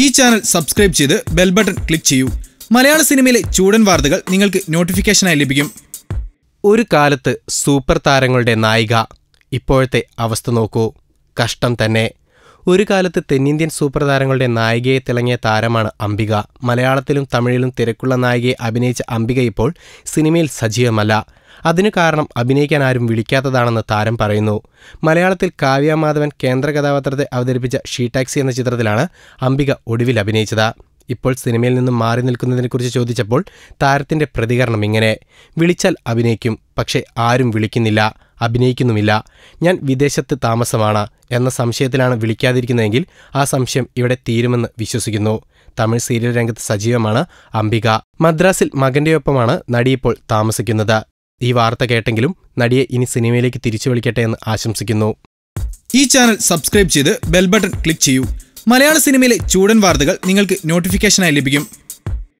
ഈ channel subscribe ചെയ്ത് bell button click ചെയ്യൂ. മലയാള സിനിമയിലെ ചൂടൻ വാർത്തകൾ നിങ്ങൾക്ക് നോട്ടിഫിക്കേഷനായി ലഭിക്കും. ഒരു കാലത്ത് സൂപ്പർ താരങ്ങളുടെ നായിക ഇപ്പോഴത്തെ അവസ്ഥ നോക്കൂ. കഷ്ടം തന്നെ. ഒരു കാലത്ത് തെന്നിന്ത്യൻ സൂപ്പർ താരങ്ങളുടെ നായികയെ തിളങ്ങിയ താരമാണ് അംബിക. മലയാളത്തിലും തമിഴിലും തിരക്കുള്ള നായികയെ അഭിനയിച്ച അംബിക ഇപ്പോൾ സിനിമയിൽ സജീവമല്ല. അതിനു കാരണം അഭിനയിക്കാൻ ആരും വിളിക്കാത്തതാണെന്ന് താരം പറയുന്നു. മലയാളത്തിൽ കാവ്യ മാധവൻ കേന്ദ്ര കഥാപാത്രത്തെ അവതരിപ്പിച്ച ഷീ ടാക്സി എന്ന ചിത്രത്തിലാണ് അംബിക ഒടുവിൽ അഭിനയിച്ചത്. ഇപ്പോൾ സിനിമയിൽ നിന്നും മാറി നിൽക്കുന്നതിനെക്കുറിച്ച് ചോദിച്ചപ്പോൾ താരത്തിന്റെ പ്രതികരണം ഇങ്ങനെ. വിളിച്ചാൽ അഭിനയിക്കും പക്ഷേ ആരും വിളിക്കുന്നില്ല അഭിനയിക്കുന്നുമില്ല. ഞാൻ വിദേശത്ത് താമസമാണ്. എന്ന സംശയത്തിലാണ് വിളിക്കാതിരിക്കുന്നതെങ്കിൽ ആ സംശയം ഇവിടെ തീരുമെന്ന് വിശ്വസിക്കുന്നു. തമിഴ് സീരിയൽ രംഗത്ത് സജീവമാണ് അംബിക. മദ്രാസിൽ മകന്റെയൊപ്പമാണ് നടി ഇപ്പോൾ താമസിക്കുന്നത്. ഈ വാർത്ത കേട്ടെങ്കിലും നടിയെ ഇനി സിനിമയിലേക്ക് തിരിച്ചു വിളിക്കട്ടെ എന്ന് ആശംസിക്കുന്നു. ഈ ചാനൽ സബ്സ്ക്രൈബ് ചെയ്ത് ബെൽ ബട്ടൺ ക്ലിക്ക് ചെയ്യൂ. മലയാള സിനിമയിലെ ചൂടൻ വാർത്തകൾ നിങ്ങൾക്ക് നോട്ടിഫിക്കേഷനായി ലഭിക്കും.